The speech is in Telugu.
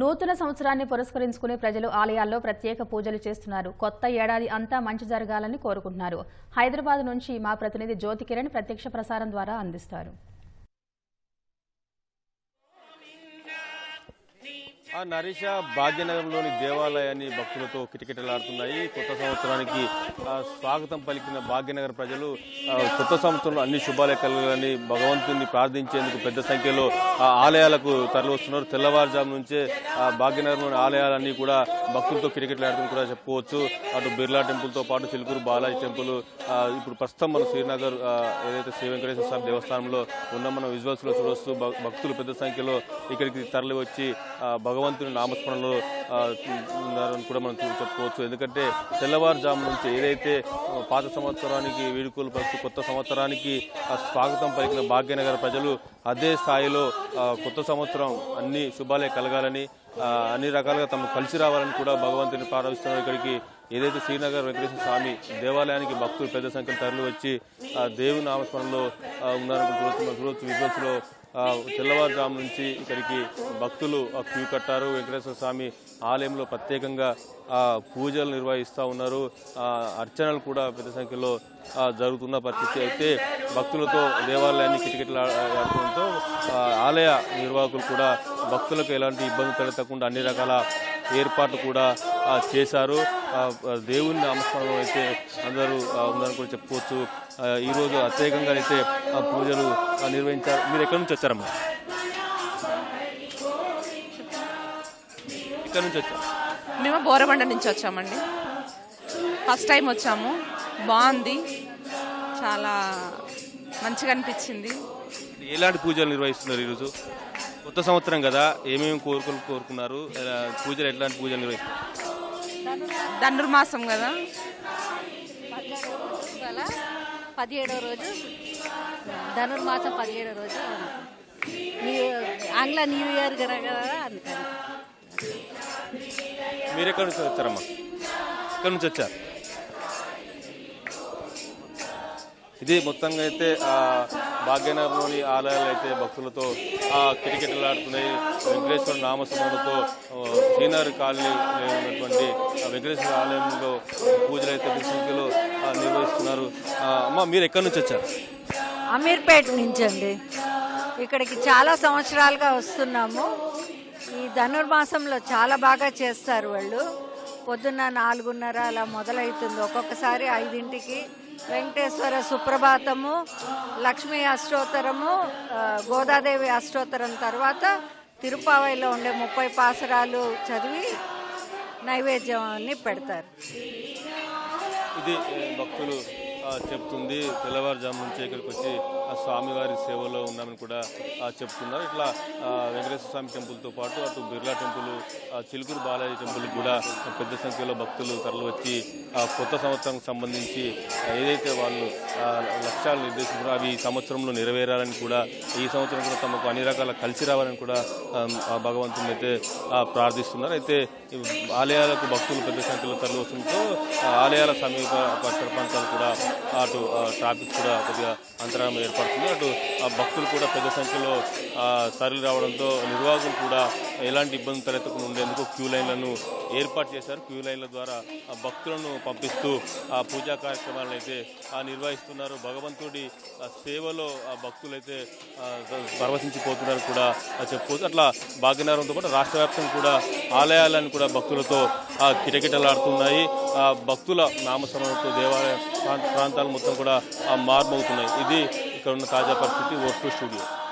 నూతన సంవత్సరాన్ని పురస్కరించుకుని ప్రజలు ఆలయాల్లో ప్రత్యేక పూజలు చేస్తున్నారు. కొత్త ఏడాది అంతా మంచి జరగాలని కోరుకుంటున్నారు. హైదరాబాద్ నుంచి మా ప్రతినిధి జ్యోతి కిరణ్ ప్రత్యక్ష ప్రసారం ద్వారా అందిస్తారు. ఆ నరేష భాగ్యనగరంలోని దేవాలయాన్ని భక్తులతో కిటకిటలాడుతున్నాయి. కొత్త సంవత్సరానికి స్వాగతం పలికిన భాగ్యనగర్ ప్రజలు కొత్త సంవత్సరంలో అన్ని శుభాలయ కలగాలని భగవంతుని ప్రార్థించేందుకు పెద్ద సంఖ్యలో ఆ, ఆలయాలకు తరలివస్తున్నారు. తెల్లవారుజాము నుంచే ఆ, భాగ్యనగరంలోని ఆలయాలన్నీ కూడా భక్తులతో కిటకిటలాడుతుంది కూడా చెప్పుకోవచ్చు అటు బిర్లా టెంపుల్తో పాటు చిలుకూరు బాలాజీ టెంపుల్ ఇప్పుడు ప్రస్తుతం మన శ్రీనగర్ ఏదైతే శ్రీ వెంకటేశ్వర స్వామి దేవస్థానంలో ఉన్న మనం విజువల్స్లో చూడొచ్చు భక్తులు పెద్ద సంఖ్యలో ఇక్కడికి తరలి వచ్చి ఆ, భగవంతుని నామస్మరణలో ఉన్నారని కూడా మనం చెప్పుకోవచ్చు. ఎందుకంటే తెల్లవారుజాము నుంచి ఏదైతే పాత సంవత్సరానికి వేడుకలు పలుకుతూ కొత్త సంవత్సరానికి ఆ, స్వాగతం పలికిన భాగ్యనగర ప్రజలు అదే స్థాయిలో కొత్త సంవత్సరం అన్ని శుభాలే కలగాలని అన్ని రకాలుగా తమ కలిసి రావాలని కూడా భగవంతుని ప్రారంభిస్తున్నారు ఇక్కడికి ఏదైతే శ్రీనగర్ వెంకటేశ్వర స్వామి దేవాలయానికి భక్తులు పెద్ద సంఖ్యలో తరలి వచ్చి దేవుని నామస్మరణలో ఉన్నారని చూడొచ్చు తెల్లవారుజాము నుంచి ఇక్కడికి భక్తులు క్యూ కట్టారు. వెంకటేశ్వర స్వామి ఆలయంలో ప్రత్యేకంగా పూజలు నిర్వహిస్తూ ఉన్నారు. అర్చనలు కూడా పెద్ద సంఖ్యలో జరుగుతున్న పరిస్థితి అయితే భక్తులతో దేవాలయాన్ని కిటకిటలాడుతుండటంతో ఆలయ నిర్వాహకులు కూడా భక్తులకు ఎలాంటి ఇబ్బంది తలెత్తకుండా అన్ని రకాల ఏర్పాట్లు కూడా చేశారు. దేవుని నామస్మరణలో అయితే అందరూ ఉందని కూడా చెప్పుకోవచ్చు. ఈరోజు ప్రత్యేకంగా అయితే ఆ, పూజలు నిర్వహించారు. మీరు ఎక్కడి నుంచి వచ్చారమ్మా? ఎక్కడి నుంచి వచ్చారు? మేము బోరబండ నుంచి వచ్చామండి. ఫస్ట్ టైం వచ్చాము. బాగుంది. చాలా మంచిగా అనిపించింది. ఎలాంటి పూజలు నిర్వహిస్తున్నారు ఈరోజు? కొత్త సంవత్సరం కదా ఏమేమి కోరుకులు కోరుకున్నారు? పూజలు ఎట్లాంటి పూజలు నిర్వహిస్తున్నారు ధనుర్మాసం కదా. పదిహేడవ రోజు ధనుర్మాసం పదిహేడవ రోజు ఆంగ్ల న్యూ ఇయర్ కదా కదా అందుకని. మీరు ఎక్కడి నుంచి వచ్చారమ్మా? ఎక్కడి నుంచి వచ్చారు? ఇది మొత్తంగా అయితే ఆ, భాగ్యనగర్లోని ఆలయాలు అయితే భక్తులతో ఆ కిటకిటలాడుతున్నాయి. వెంకటేశ్వర నామస్మరణతో ఆ, శ్రీనగర్ కాలనీ ఉన్నటువంటి వెంకటేశ్వర ఆలయంలో పూజలు అయితే పెద్ద సంఖ్యలో నిర్వహిస్తున్నారు అమ్మ మీరు ఎక్కడి నుంచి వచ్చారు? అమీర్పేట నుంచి అండి ఇక్కడికి చాలా సంవత్సరాలుగా వస్తున్నాము. ఈ ధనుర్మాసంలో చాలా బాగా చేస్తారు వాళ్ళు. పొద్దున్న నాలుగున్నర అలా మొదలవుతుంది. ఒక్కొక్కసారి ఐదింటికి వెంకటేశ్వర సుప్రభాతము లక్ష్మీ అష్టోత్తరము గోదాదేవి అష్టోత్తరం తర్వాత తిరుపావైలో ఉండే ముప్పై పాసరాలు చదివి నైవేద్యాన్ని పెడతారు. ఇది భక్తులు చెప్తుంది తెల్లవారుజాము నుంచి ఇక్కడికి వచ్చి స్వామివారి సేవలో ఉన్నామని కూడా చెప్తున్నారు. ఇట్లా వెంకటేశ్వర స్వామి టెంపుల్తో పాటు అటు బిర్లా టెంపుల్ చిలుకూరు బాలాజీ టెంపుల్ కూడా పెద్ద సంఖ్యలో భక్తులు తరలి వచ్చి ఆ, కొత్త సంవత్సరం సంబంధించి ఏదైతే వాళ్ళు లక్ష్యాలు నిర్దేశించారో అవి ఈ సంవత్సరంలో నెరవేరాలని కూడా ఈ సంవత్సరం కూడా తమకు అన్ని రకాల కలిసి రావాలని కూడా భగవంతుని అయితే ప్రార్థిస్తున్నారు. అయితే ఆలయాలకు భక్తులు పెద్ద సంఖ్యలో తరలి వస్తుండటంతో ఆలయాల సమీప పరిసర ప్రాంతాలు కూడా అటు ట్రాఫిక్ కూడా కొద్దిగా అంతరాయం ఏర్పడుతుంది అటు ఆ, భక్తులు కూడా పెద్ద సంఖ్యలో తరలి రావడంతో నిర్వాహకులు కూడా ఎలాంటి ఇబ్బంది తలెత్తకుండా ఉండేందుకు క్యూ లైన్లను ఏర్పాటు చేశారు. క్యూ లైన్ల ద్వారా ఆ, భక్తులను పంపిస్తూ ఆ పూజా కార్యక్రమాలను అయితే ఆ, నిర్వహిస్తున్నారు. భగవంతుడి ఆ, సేవలో ఆ భక్తులైతే ఆ, పరవశించిపోతున్నారు కూడా చెప్పుకోవచ్చు. అట్లా భాగ్యనగరంతో పాటు రాష్ట్ర వ్యాప్తంగా కూడా ఆలయాలను కూడా భక్తులతో కిటకిటలాడుతున్నాయి. ఆ, భక్తుల నామస్మరణతో దేవాలయ ప్రాంత- ప్రాంతాలు మొత్తం కూడా ఆ, మార్మవుతున్నాయి. ఇది करून ताज़ा परिस्थिती वस्तू स्टूडियो